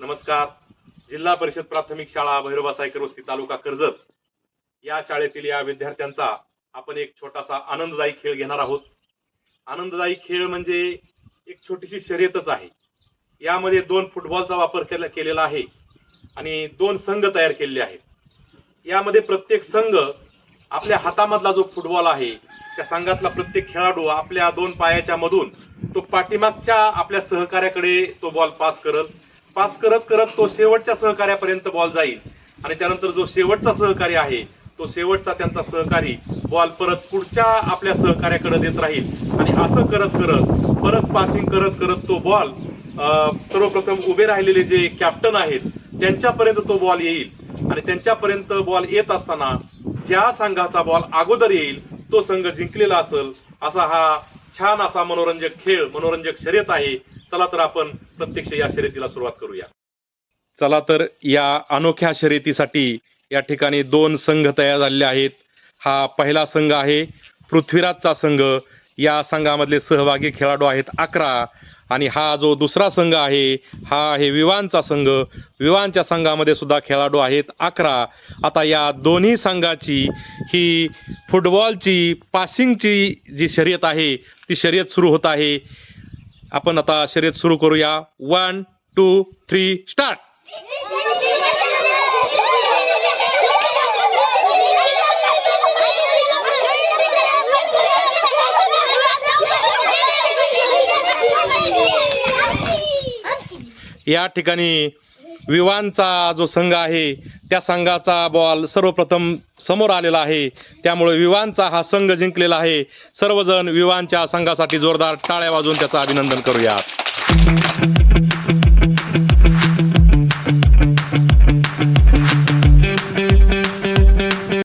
नमस्कार. जिल्हा परिषद प्राथमिक शाळा भैरबा सायकर वस्ती तालुका कर्जत. या शाळेतील या विद्यार्थ्यांचा आपण एक छोटासा आनंददायी खेळ घेणार आहोत. आनंददायी खेळ म्हणजे एक छोटीशी शर्यतच आहे. यामध्ये दोन फुटबॉलचा वापर केला केलेला आहे आणि दोन संघ तयार केलेले आहेत. यामध्ये प्रत्येक संघ आपल्या हातामधला जो फुटबॉल आहे त्या संघातला प्रत्येक खेळाडू आपल्या दोन पायाच्या मधून तो पाठीमागच्या आपल्या सहकार्याकडे तो बॉल पास करत पास करत करत तो शेवटच्या सहकार्यापर्यंत बॉल जाईल. आणि त्यानंतर जो शेवटचा सहकारी आहे तो शेवटचा त्यांचा सहकारी बॉल परत पुढच्या आपल्या सहकार्याकडे देत राहील. आणि असं करत करत परत पासिंग करत करत तो बॉल सर्वप्रथम उभे राहिलेले जे कॅप्टन आहेत त्यांच्यापर्यंत तो बॉल येईल. आणि त्यांच्यापर्यंत बॉल येत असताना ज्या संघाचा बॉल अगोदर येईल तो संघ जिंकलेला असेल असा हा छान असा मनोरंजक खेळ मनोरंजक शर्यत आहे. चला तर आपण प्रत्यक्ष या शर्यतीला सुरुवात करूया. चला तर या अनोख्या शर्यतीसाठी या ठिकाणी दोन संघ तयार झालेले आहेत. हा पहिला संघ आहे पृथ्वीराजचा संघ. या संघामधले सहभागी खेळाडू आहेत अकरा. आणि हा जो दुसरा संघ आहे हा आहे विवानचा संघ. विवानच्या संघामध्ये सुद्धा खेळाडू आहेत अकरा. आता या दोन्ही संघाची ही फुटबॉलची पासिंगची जी शर्यत आहे ती शर्यत सुरू होत आहे. आपण आता शर्यत सुरू करूया. वन टू थ्री स्टार्ट या ठिकाणी विवांचा जो संघ आहे त्या संघाचा बॉल सर्वप्रथम समोर आलेला आहे. त्यामुळे विवानचा हा संघ जिंकलेला आहे. सर्वजण विवानच्या संघासाठी जोरदार टाळ्या वाजवून त्याचं अभिनंदन करूयात.